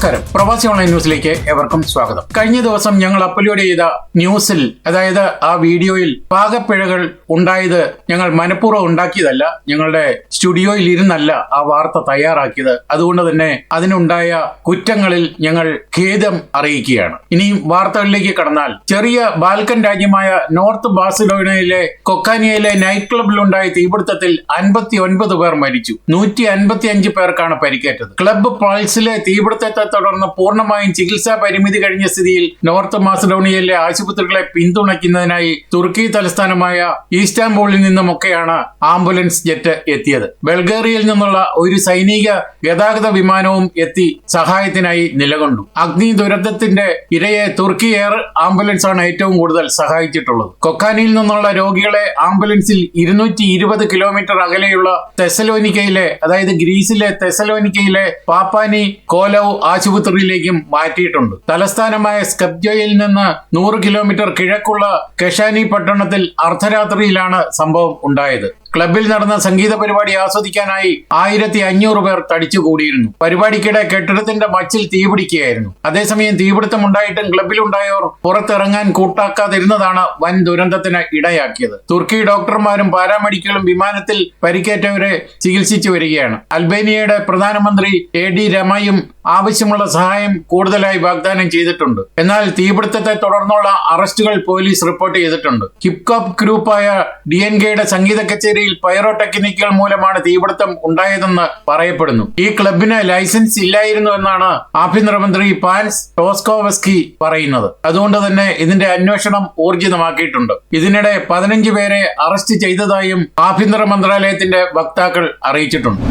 നമസ്കാരം. പ്രവാസി ഓൺലൈൻ ന്യൂസിലേക്ക് എവർക്കും സ്വാഗതം. കഴിഞ്ഞ ദിവസം ഞങ്ങൾ അപ്ലോഡ് ചെയ്ത ന്യൂസിൽ അതായത് ആ വീഡിയോയിൽ പാകപ്പിഴകൾ ഉണ്ടായത് ഞങ്ങൾ മനഃപൂർവം ഉണ്ടാക്കിയതല്ല ഞങ്ങളുടെ സ്റ്റുഡിയോയിൽ ഇരുന്നല്ല ആ വാർത്ത തയ്യാറാക്കിയത്. അതുകൊണ്ട് തന്നെ അതിനുണ്ടായ കുറ്റങ്ങളിൽ ഞങ്ങൾ ഖേദം അറിയിക്കുകയാണ്. ഇനിയും വാർത്തകളിലേക്ക് കടന്നാൽ ചെറിയ ബാൽക്കൻ രാജ്യമായ നോർത്ത് ബാസിലോണയിലെ കൊക്കാനിയയിലെ നൈറ്റ് ക്ലബിലുണ്ടായ തീപിടുത്തത്തിൽ അൻപത്തി ഒൻപത് പേർ മരിച്ചു. നൂറ്റി അൻപത്തി അഞ്ച് പേർക്കാണ് പരിക്കേറ്റത്. ക്ലബ് പൾസിലെ തീപിടുത്തത്തെ തുടർന്ന് പൂർണമായും ചികിത്സാ പരിമിതി കഴിഞ്ഞ സ്ഥിതിയിൽ നോർത്ത് മാസഡോണിയയിലെ ആശുപത്രികളെ പിന്തുണയ്ക്കുന്നതിനായി തുർക്കി തലസ്ഥാനമായ ഈസ്റ്റാംബൂളിൽ നിന്നുമൊക്കെയാണ് ആംബുലൻസ് ജെറ്റ് എത്തിയത്. ബൾഗേറിയയിൽ നിന്നുള്ള ഒരു സൈനിക ഗതാഗത വിമാനവും എത്തി സഹായത്തിനായി നിലകൊണ്ടു. അഗ്നി ദുരന്തത്തിന്റെ ഇരയെ തുർക്കി എയർ ആംബുലൻസ് ആണ് ഏറ്റവും കൂടുതൽ സഹായിച്ചിട്ടുള്ളത്. കൊക്കാനിയിൽ നിന്നുള്ള രോഗികളെ ആംബുലൻസിൽ ഇരുന്നൂറ്റി ഇരുപത് കിലോമീറ്റർ അകലെയുള്ള തെസലോനിക്കയിലെ അതായത് ഗ്രീസിലെ തെസലോനിക്കയിലെ പാപ്പാനി കോലൌ ആശുപത്രിയിലേക്കും മാറ്റിയിട്ടുണ്ട്. തലസ്ഥാനമായ സ്കബ്ജയിൽ നിന്ന് നൂറ് കിലോമീറ്റർ കിഴക്കുള്ള കെഷാനി പട്ടണത്തിൽ അർദ്ധരാത്രിയിലാണ് സംഭവം ഉണ്ടായത്. ക്ലബിൽ നടന്ന സംഗീത പരിപാടി ആസ്വദിക്കാനായി ആയിരത്തി അഞ്ഞൂറ് പേർ തടിച്ചുകൂടിയിരുന്നു. പരിപാടിക്കിടെ കെട്ടിടത്തിന്റെ മച്ചിൽ തീപിടിക്കുകയായിരുന്നു അതേസമയം തീപിടുത്തം ഉണ്ടായിട്ടും ക്ലബിലുണ്ടായവർ പുറത്തിറങ്ങാൻ കൂട്ടാക്കാതിരുന്നതാണ് വൻ ദുരന്തത്തിന് ഇടയാക്കിയത്. തുർക്കി ഡോക്ടർമാരും പാരാമെഡിക്കലും വിമാനത്തിൽ പരിക്കേറ്റവരെ ചികിത്സിച്ചു വരികയാണ്. അൽബേനിയയുടെ പ്രധാനമന്ത്രി എ ഡി രമയും ആവശ്യമുള്ള സഹായം കൂടുതലായി വാഗ്ദാനം ചെയ്തിട്ടുണ്ട്. എന്നാൽ തീപിടുത്തത്തെ തുടർന്നുള്ള അറസ്റ്റുകൾ പോലീസ് റിപ്പോർട്ട് ചെയ്തിട്ടുണ്ട്. ഹിപ്കോപ്പ് ഗ്രൂപ്പായ ഡി എൻ കെയുടെ സംഗീത കച്ചേരിയിൽ പൈറോ ടെക്നിക്കുകൾ മൂലമാണ് തീപിടുത്തം ഉണ്ടായതെന്ന് പറയപ്പെടുന്നു. ഈ ക്ലബിന് ലൈസൻസ് ഇല്ലായിരുന്നു എന്നാണ് ആഭ്യന്തരമന്ത്രി പാൻസ് ടോസ്കോവസ്കി പറയുന്നത്. അതുകൊണ്ട് തന്നെ ഇതിന്റെ അന്വേഷണം ഊർജിതമാക്കിയിട്ടുണ്ട്. ഇതിനിടെ പതിനഞ്ച് പേരെ അറസ്റ്റ് ചെയ്തതായും ആഭ്യന്തര മന്ത്രാലയത്തിന്റെ വക്താക്കൾ അറിയിച്ചിട്ടുണ്ട്.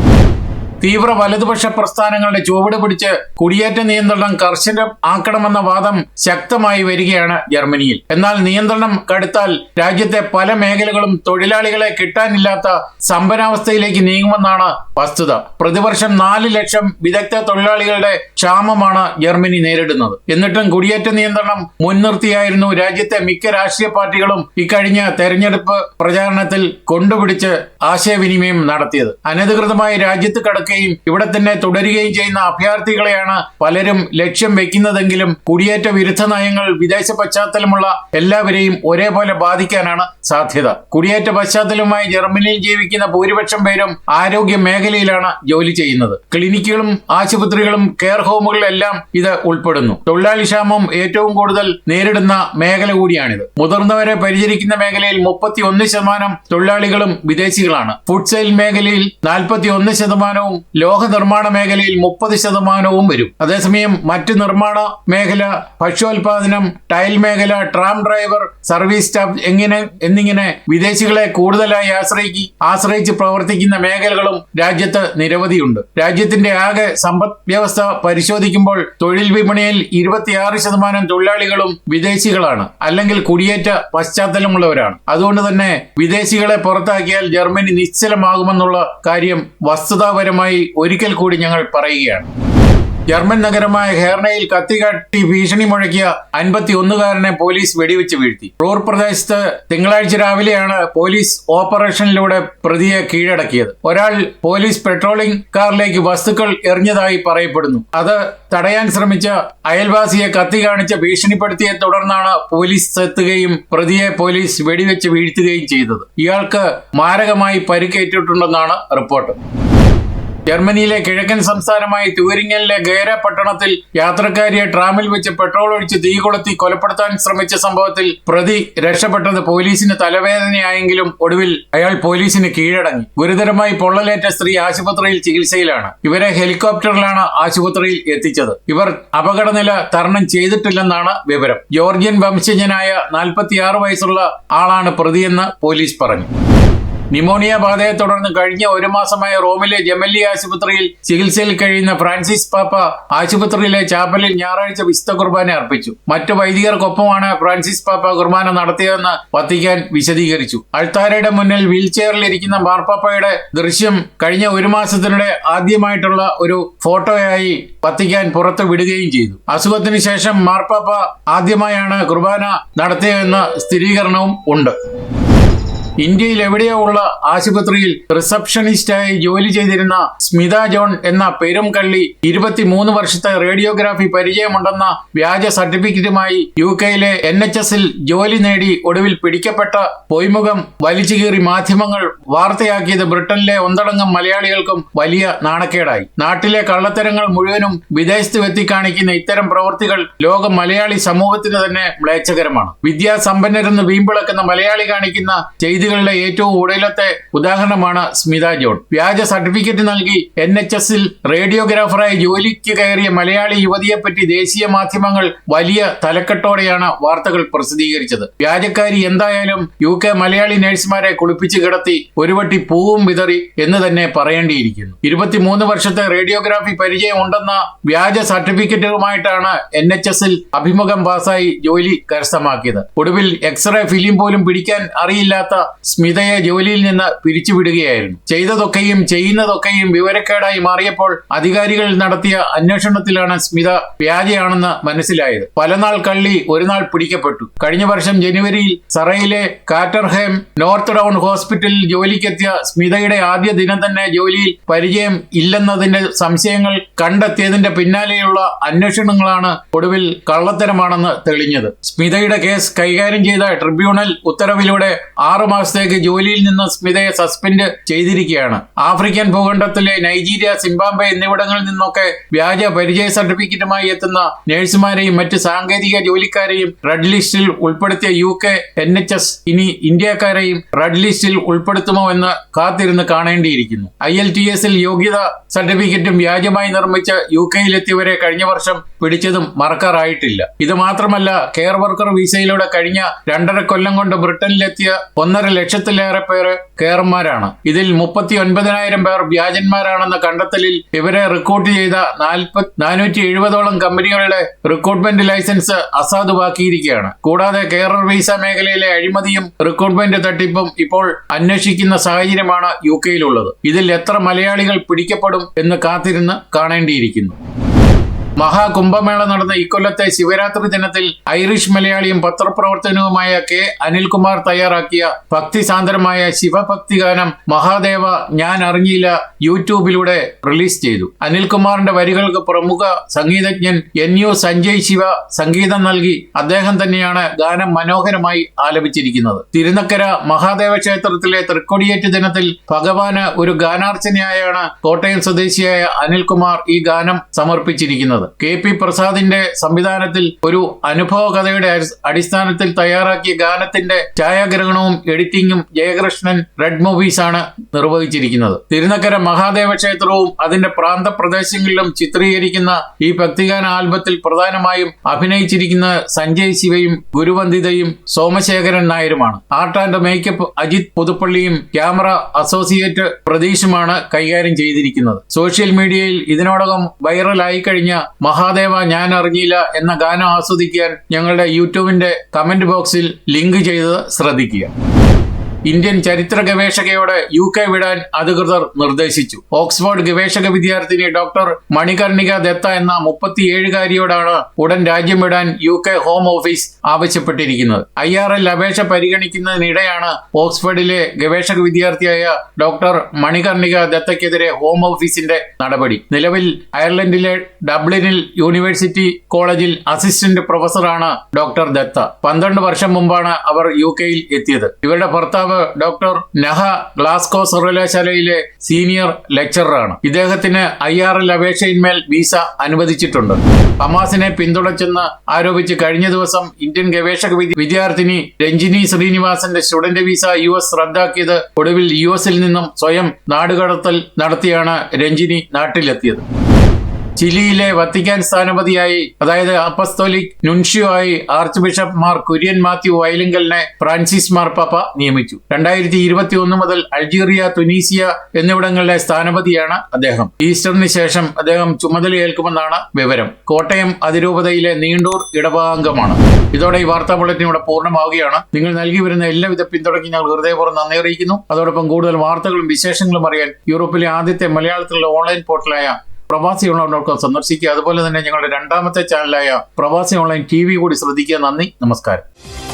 തീവ്ര വലതുപക്ഷ പ്രസ്ഥാനങ്ങളുടെ ചുവട് പിടിച്ച് കുടിയേറ്റ നിയന്ത്രണം കർശനമാക്കണമെന്ന വാദം ശക്തമായി വരികയാണ് ജർമ്മനിയിൽ. എന്നാൽ നിയന്ത്രണം കടുത്താൽ രാജ്യത്തെ പല മേഖലകളും തൊഴിലാളികളെ കിട്ടാനില്ലാത്ത സമ്പന്നാവസ്ഥയിലേക്ക് നീങ്ങുമെന്നാണ് വസ്തുത. പ്രതിവർഷം നാല് ലക്ഷം വിദഗ്ധ തൊഴിലാളികളുടെ ക്ഷാമമാണ് ജർമ്മനി നേരിടുന്നത്. എന്നിട്ടും കുടിയേറ്റ നിയന്ത്രണം മുൻനിർത്തിയായിരുന്നു രാജ്യത്തെ മിക്ക രാഷ്ട്രീയ പാർട്ടികളും ഇക്കഴിഞ്ഞ തെരഞ്ഞെടുപ്പ് പ്രചാരണത്തിൽ കൊണ്ടുപിടിച്ച് ആശയവിനിമയം നടത്തിയത്. അനധികൃതമായി രാജ്യത്ത് കടക്കുകയും ഇവിടെ തന്നെ തുടരുകയും ചെയ്യുന്ന അഭയാർത്ഥികളെയാണ് പലരും ലക്ഷ്യം വെക്കുന്നതെങ്കിലും കുടിയേറ്റ വിരുദ്ധ നയങ്ങൾ വിദേശ പശ്ചാത്തലമുള്ള എല്ലാവരെയും ഒരേപോലെ ബാധിക്കാനാണ് സാധ്യത. കുടിയേറ്റ പശ്ചാത്തലവുമായി ജർമ്മനിയിൽ ജീവിക്കുന്ന ഭൂരിപക്ഷം പേരും ആരോഗ്യ മേഖലയിലാണ് ജോലി ചെയ്യുന്നത്. ക്ലിനിക്കുകളും ആശുപത്രികളും കെയർ ഹോമുകളിലെല്ലാം ഇത് ഉൾപ്പെടുന്നു. തൊഴിലാളി ക്ഷാമം ഏറ്റവും കൂടുതൽ നേരിടുന്ന മേഖല കൂടിയാണിത്. മുതിർന്നവരെ പരിചരിക്കുന്ന മേഖലയിൽ മുപ്പത്തി ഒന്ന് ശതമാനം തൊഴിലാളികളും വിദേശികളാണ്. ഫുഡ് സെയിൽ മേഖലയിൽ നാൽപ്പത്തി ഒന്ന് ശതമാനവും ലോഹ നിർമ്മാണ മേഖലയിൽ മുപ്പത് ശതമാനവും വരും. അതേസമയം മറ്റ് നിർമ്മാണ മേഖല ഭക്ഷ്യോൽപാദനം ടൈൽ മേഖല ട്രാം ഡ്രൈവർ സർവീസ് സ്റ്റാഫ് എങ്ങനെ എന്നിങ്ങനെ വിദേശികളെ കൂടുതലായി ആശ്രയിക്കി ആശ്രയിച്ച് പ്രവർത്തിക്കുന്ന മേഖലകളും രാജ്യത്ത് നിരവധിയുണ്ട്. രാജ്യത്തിന്റെ ആകെ സമ്പദ് വ്യവസ്ഥ പരിശോധിക്കുമ്പോൾ തൊഴിൽ വിപണിയിൽ ഇരുപത്തിയാറ് ശതമാനം തൊഴിലാളികളും വിദേശികളാണ്. അല്ലെങ്കിൽ കുടിയേറ്റ പശ്ചാത്തലമുള്ളവരാണ്. അതുകൊണ്ട് തന്നെ വിദേശികളെ പുറത്താക്കിയാൽ ജർമ്മനി നിശ്ചലമാകുമെന്നുള്ള കാര്യം വസ്തുതാപരമായി ഒരിക്കൽ കൂടി ഞങ്ങൾ പറയുകയാണ്. ജർമ്മൻ നഗരമായ ഹേർണയിൽ കത്തികാട്ടി ഭീഷണി മുഴക്കിയ അൻപത്തി ഒന്നുകാരനെ പോലീസ് വെടിവെച്ച് വീഴ്ത്തി. റൂർ പ്രദേശത്ത് തിങ്കളാഴ്ച രാവിലെയാണ് പോലീസ് ഓപ്പറേഷനിലൂടെ പ്രതിയെ കീഴടക്കിയത്. ഒരാൾ പോലീസ് പെട്രോളിംഗ് കാറിലേക്ക് വസ്തുക്കൾ എറിഞ്ഞതായി പറയപ്പെടുന്നു. അത് തടയാൻ ശ്രമിച്ച അയൽവാസിയെ കത്തി കാണിച്ച് ഭീഷണിപ്പെടുത്തിയെ തുടർന്നാണ് പോലീസ് എത്തുകയും പ്രതിയെ പോലീസ് വെടിവെച്ച് വീഴ്ത്തുകയും ചെയ്തത്. ഇയാൾക്ക് മാരകമായി പരിക്കേറ്റിട്ടുണ്ടെന്നാണ് റിപ്പോർട്ട്. ജർമ്മനിയിലെ കിഴക്കൻ സംസ്ഥാനമായ തൂരിങ്ങലിലെ ഗേര പട്ടണത്തിൽ യാത്രക്കാരിയെ ട്രാമിൽ വെച്ച് പെട്രോൾ ഒഴിച്ച് തീ കൊളുത്തി കൊലപ്പെടുത്താൻ ശ്രമിച്ച സംഭവത്തിൽ പ്രതി രക്ഷപ്പെട്ടത് പോലീസിന് തലവേദനയായെങ്കിലും ഒടുവിൽ അയാൾ പോലീസിന് കീഴടങ്ങി. ഗുരുതരമായി പൊള്ളലേറ്റ സ്ത്രീ ആശുപത്രിയിൽ ചികിത്സയിലാണ്. ഇവരെ ഹെലികോപ്റ്ററിലാണ് ആശുപത്രിയിൽ എത്തിച്ചത്. ഇവർ അപകടനില തരണം ചെയ്തിട്ടില്ലെന്നാണ് വിവരം. ജോർജിയൻ വംശജനായ നാൽപ്പത്തിയാറ് വയസ്സുള്ള ആളാണ് പ്രതിയെന്ന് പോലീസ് പറഞ്ഞു. നിമോണിയ ബാധയെ തുടർന്ന് കഴിഞ്ഞ ഒരു മാസമായ റോമിലെ ജമല്ലി ആശുപത്രിയിൽ ചികിത്സയിൽ കഴിയുന്ന ഫ്രാൻസിസ് പാപ്പ ആശുപത്രിയിലെ ചാപ്പലിൽ ഞായറാഴ്ച വിശുദ്ധ കുർബാന അർപ്പിച്ചു. മറ്റു വൈദികർക്കൊപ്പമാണ് ഫ്രാൻസിസ് പാപ്പ കുർബാന നടത്തിയതെന്ന് വത്തിക്കാൻ വിശദീകരിച്ചു. അൾത്താരയുടെ മുന്നിൽ വീൽചെയറിലിരിക്കുന്ന മാർപ്പാപ്പയുടെ ദൃശ്യം കഴിഞ്ഞ ഒരു മാസത്തിനിടെ ആദ്യമായിട്ടുള്ള ഒരു ഫോട്ടോയായി വത്തിക്കാൻ പുറത്തു വിടുകയും ചെയ്തു. അസുഖത്തിന് ശേഷം മാർപ്പാപ്പ ആദ്യമായാണ് കുർബാന നടത്തിയതെന്ന സ്ഥിരീകരണവും ഉണ്ട്. ഇന്ത്യയിൽ എവിടെയോ ഉള്ള ആശുപത്രിയിൽ റിസപ്ഷനിസ്റ്റായി ജോലി ചെയ്തിരുന്ന സ്മിത ജോൺ എന്ന പെരും കള്ളി ഇരുപത്തിമൂന്ന് വർഷത്തെ റേഡിയോഗ്രാഫി പരിചയമുണ്ടെന്ന വ്യാജ സർട്ടിഫിക്കറ്റുമായി യു കെയിലെ എൻ എച്ച് എസിൽ ജോലി നേടി ഒടുവിൽ പിടിക്കപ്പെട്ട പൊയ്മുഖം വലിച്ചുകീറി മാധ്യമങ്ങൾ വാർത്തയാക്കിയത് ബ്രിട്ടനിലെ ഒന്നടങ്കം മലയാളികൾക്കും വലിയ നാണക്കേടായി. നാട്ടിലെ കള്ളത്തരങ്ങൾ മുഴുവനും വിദേശത്ത് എത്തിക്കാണിക്കുന്ന ഇത്തരം പ്രവൃത്തികൾ ലോക മലയാളി സമൂഹത്തിന് തന്നെ മ്ലേച്ഛകരമാണ്. വിദ്യാസമ്പന്നരെന്ന് വീമ്പിളക്കുന്ന മലയാളി കാണിക്കുന്ന ചെയ്തികളുടെ ഏറ്റവും ഉടലത്തെ ഉദാഹരണമാണ് സ്മിത ജോൺ. വ്യാജ സർട്ടിഫിക്കറ്റ് നൽകി എൻ എച്ച് എസിൽ റേഡിയോഗ്രാഫറായി ജോലിക്ക് കയറിയ മലയാളി യുവതിയെപ്പറ്റി ദേശീയ മാധ്യമങ്ങൾ വലിയ തലക്കെട്ടോടെയാണ് വാർത്തകൾ പ്രസിദ്ധീകരിച്ചത്. വ്യാജക്കാരി എന്തായാലും യു കെ മലയാളി നഴ്സുമാരെ കുളിപ്പിച്ച് കിടത്തി ഒരു വട്ടി പൂവും വിതറി എന്ന് തന്നെ പറയേണ്ടിയിരിക്കുന്നു. ഇരുപത്തിമൂന്ന് വർഷത്തെ റേഡിയോഗ്രാഫി പരിചയം ഉണ്ടെന്ന വ്യാജ സർട്ടിഫിക്കറ്റുമായിട്ടാണ് എൻ എച്ച് എസിൽ അഭിമുഖം പാസായി ജോലി കരസ്ഥമാക്കിയത്. ഒടുവിൽ എക്സ്റേ ഫിലിം പോലും പിടിക്കാൻ അറിയില്ലാത്ത സ്മിതയെ ജോലിയിൽ നിന്ന് പിരിച്ചുവിടുകയായിരുന്നു. ചെയ്തതൊക്കെയും ചെയ്യുന്നതൊക്കെയും വിവരക്കേടായി മാറിയപ്പോൾ അധികാരികൾ നടത്തിയ അന്വേഷണത്തിലാണ് സ്മിത വ്യാജയാണെന്ന് മനസ്സിലായത്. പലനാൾ കള്ളി ഒരു നാൾ പിടിക്കപ്പെട്ടു. കഴിഞ്ഞ വർഷം ജനുവരിയിൽ സറയിലെ കാറ്റർഹേം നോർത്ത് ടൗൺ ഹോസ്പിറ്റലിൽ ജോലിക്കെത്തിയ സ്മിതയുടെ ആദ്യ ദിനം തന്നെ ജോലിയിൽ പരിചയം ഇല്ലെന്നതിന്റെ സംശയങ്ങൾ കണ്ടെത്തിയതിന്റെ പിന്നാലെയുള്ള അന്വേഷണങ്ങളാണ് ഒടുവിൽ കള്ളത്തരമാണെന്ന് തെളിഞ്ഞത്. സ്മിതയുടെ കേസ് കൈകാര്യം ചെയ്ത ട്രിബ്യൂണൽ ഉത്തരവിലൂടെ ആറു മാസത്തേക്ക് ജോലിയിൽ നിന്ന് സ്മിതയെ സസ്പെൻഡ് ചെയ്തിരിക്കുകയാണ്. ആഫ്രിക്കൻ ഭൂഖണ്ഡത്തിലെ നൈജീരിയ സിംബാബ്വെ എന്നിവിടങ്ങളിൽ നിന്നൊക്കെ വ്യാജ പരിചയ സർട്ടിഫിക്കറ്റുമായി എത്തുന്ന നഴ്സുമാരെയും മറ്റ് സാങ്കേതിക ജോലിക്കാരെയും റെഡ് ലിസ്റ്റിൽ ഉൾപ്പെടുത്തിയ U K N H S ഇനി ഇന്ത്യക്കാരെയും റെഡ് ലിസ്റ്റിൽ ഉൾപ്പെടുത്തുമോ എന്ന് കാത്തിരുന്ന് കാണേണ്ടിയിരിക്കുന്നു. ഐ എൽ ടി എസിൽ യോഗ്യത സർട്ടിഫിക്കറ്റും വ്യാജമായി നിർമ്മിച്ച് യു കെയിലെത്തിയവരെ കഴിഞ്ഞ വർഷം പിടിച്ചതും മറക്കാറായിട്ടില്ല. ഇത് മാത്രമല്ല കെയർ വർക്കർ വിസയിലൂടെ കഴിഞ്ഞ രണ്ടര കൊല്ലം കൊണ്ട് ബ്രിട്ടനിലെത്തിയ ഒന്നര ലക്ഷത്തിലേറെ പേര് കെയർമാരാണ്. ഇതിൽ മുപ്പത്തി ഒൻപതിനായിരം പേർ വ്യാജന്മാരാണെന്ന കണ്ടെത്തലിൽ ഇവരെ റിക്രൂട്ട് ചെയ്ത നാനൂറ്റി എഴുപതോളം കമ്പനികളുടെ റിക്രൂട്ട്മെന്റ് ലൈസൻസ് അസാധുവാക്കിയിരിക്കുകയാണ്. കൂടാതെ കെയറർ വിസ മേഖലയിലെ അഴിമതിയും റിക്രൂട്ട്മെന്റ് തട്ടിപ്പും ഇപ്പോൾ അന്വേഷിക്കുന്ന സാഹചര്യമാണ് യു കെയിലുള്ളത്. ഇതിൽ എത്ര മലയാളികൾ പിടിക്കപ്പെടും എന്ന് കാത്തിരുന്ന് കാണേണ്ടിയിരിക്കുന്നു. മഹാകുംഭമേള നടന്ന ഇക്കൊല്ലത്തെ ശിവരാത്രി ദിനത്തിൽ ഐറിഷ് മലയാളിയും പത്രപ്രവർത്തനവുമായ കെ അനിൽകുമാർ തയ്യാറാക്കിയ ഭക്തിസാന്ദ്രമായ ശിവഭക്തി ഗാനം മഹാദേവ ഞാൻ അറിഞ്ഞില്ല യൂട്യൂബിലൂടെ റിലീസ് ചെയ്തു. അനിൽകുമാറിന്റെ വരികൾക്ക് പ്രമുഖ സംഗീതജ്ഞൻ എൻ യു സഞ്ജയ് ശിവ സംഗീതം നൽകി അദ്ദേഹം തന്നെയാണ് ഗാനം മനോഹരമായി ആലപിച്ചിരിക്കുന്നത്. തിരുനക്കര മഹാദേവ ക്ഷേത്രത്തിലെ തൃക്കൊടിയേറ്റ് ദിനത്തിൽ ഭഗവാന് ഒരു ഗാനാർച്ചനയായാണ് കോട്ടയം സ്വദേശിയായ അനിൽകുമാർ ഈ ഗാനം സമർപ്പിച്ചിരിക്കുന്നത്. കെ പി പ്രസാദിന്റെ സംവിധാനത്തിൽ ഒരു അനുഭവ കഥയുടെ അടിസ്ഥാനത്തിൽ തയ്യാറാക്കിയ ഗാനത്തിന്റെ ഛായാഗ്രഹണവും എഡിറ്റിംഗും ജയകൃഷ്ണൻ റെഡ് മൂവീസ് ആണ് നിർവഹിച്ചിരിക്കുന്നത്. തിരുനക്കര മഹാദേവ ക്ഷേത്രവും അതിന്റെ പ്രാന്ത പ്രദേശങ്ങളിലും ചിത്രീകരിക്കുന്ന ഈ ഭക്തിഗാന ആൽബത്തിൽ പ്രധാനമായും അഭിനയിച്ചിരിക്കുന്ന സഞ്ജയ് ശിവയും ഗുരുവന്ദിതയും സോമശേഖരൻ നായരുമാണ്. ആർട്ട് ആൻഡ് മേക്കപ്പ് അജിത് പുതുപ്പള്ളിയും ക്യാമറ അസോസിയേറ്റ് പ്രതീഷുമാണ് കൈകാര്യം ചെയ്തിരിക്കുന്നത്. സോഷ്യൽ മീഡിയയിൽ ഇതിനോടകം വൈറലായി കഴിഞ്ഞ മഹാദേവ ഞാൻ അറിഞ്ഞില്ല എന്ന ഗാനം ആസ്വദിക്കാൻ ഞങ്ങളുടെ യൂട്യൂബിന്റെ കമന്റ് ബോക്സിൽ ലിങ്ക് ചെയ്ത് ശ്രദ്ധിക്കുക. ഇന്ത്യൻ ചരിത്ര ഗവേഷകയോട് യു കെ വിടാൻ അധികൃതർ നിർദ്ദേശിച്ചു. ഓക്സ്ഫോർഡ് ഗവേഷക വിദ്യാർത്ഥിനി ഡോക്ടർ മണികർണിക ദത്ത എന്ന മുപ്പത്തിയേഴുകാരിയോടാണ് ഉടൻ രാജ്യം വിടാൻ യു കെ ഹോം ഓഫീസ് ആവശ്യപ്പെട്ടിരിക്കുന്നത്. ഐ ആർ എൽ അപേക്ഷ പരിഗണിക്കുന്നതിനിടെയാണ് ഓക്സ്ഫോർഡിലെ ഗവേഷക വിദ്യാർത്ഥിയായ ഡോക്ടർ മണികർണിക ദത്തയ്ക്കെതിരെ ഹോം ഓഫീസിന്റെ നടപടി. നിലവിൽ അയർലൻഡിലെ ഡബ്ലിനിൽ യൂണിവേഴ്സിറ്റി കോളേജിൽ അസിസ്റ്റന്റ് പ്രൊഫസറാണ് ഡോക്ടർ ദത്ത. പന്ത്രണ്ട് വർഷം മുമ്പാണ് അവർ യു കെയിൽ എത്തിയത്. ഇവരുടെ ഭർത്താവ് ഡോക്ടർ നഹ ഗ്ലാസ്കോ സർവകലാശാലയിലെ സീനിയർ ലെക്ചററാണ് ഇദ്ദേഹത്തിന് ഐ ആർ എൽ അപേക്ഷയിന്മേൽ വിസ അനുവദിച്ചിട്ടുണ്ട്. ഹമാസിനെ പിന്തുണച്ചെന്ന് ആരോപിച്ച് കഴിഞ്ഞ ദിവസം ഇന്ത്യൻ ഗവേഷക വിദ്യാർത്ഥിനി രഞ്ജിനി ശ്രീനിവാസന്റെ സ്റ്റുഡന്റ് വിസ യു എസ് റദ്ദാക്കിയത് ഒടുവിൽ യു എസിൽ നിന്നും സ്വയം നാടുകടത്തൽ നടത്തിയാണ് രഞ്ജിനി നാട്ടിലെത്തിയത്. ചിലിയിലെ വത്തിക്കാൻ സ്ഥാനപതിയായി അതായത് അപ്പസ്തോലിക് നുൻഷ്യോ ആയി ആർച്ച് ബിഷപ്പ് മാർ കുര്യൻ മാത്യു വയലിങ്കലിനെ ഫ്രാൻസിസ് മാർപ്പാപ്പ നിയമിച്ചു. രണ്ടായിരത്തി ഇരുപത്തി ഒന്ന് മുതൽ അൾജീറിയ തുനീസിയ എന്നിവിടങ്ങളിലെ സ്ഥാനപതിയാണ് അദ്ദേഹം. ഈസ്റ്ററിന് ശേഷം അദ്ദേഹം ചുമതലയേൽക്കുമെന്നാണ് വിവരം. കോട്ടയം അതിരൂപതയിലെ നീണ്ടൂർ ഇടഭാഗമാണ് ഇതോടെ ഈ വാർത്താ ബുള്ളറ്റിൻ ഇവിടെ പൂർണമാവുകയാണ്. നിങ്ങൾ നൽകി വരുന്ന എല്ലാവിധ പിന്തുണയ്ക്കും ഞങ്ങൾ ഹൃദയപൂർവം നന്ദി അറിയിക്കുന്നു. അതോടൊപ്പം കൂടുതൽ വാർത്തകളും വിശേഷങ്ങളും അറിയാൻ യൂറോപ്പിലെ ആദ്യത്തെ മലയാളത്തിലുള്ള ഓൺലൈൻ പോർട്ടലായ പ്രവാസി ഓൺലൈൻ സന്ദർശിക്കുക. അതുപോലെ തന്നെ ഞങ്ങളുടെ രണ്ടാമത്തെ ചാനലായ പ്രവാസി ഓൺലൈൻ ടി വി കൂടി ശ്രദ്ധിക്കുക. നന്ദി. നമസ്കാരം.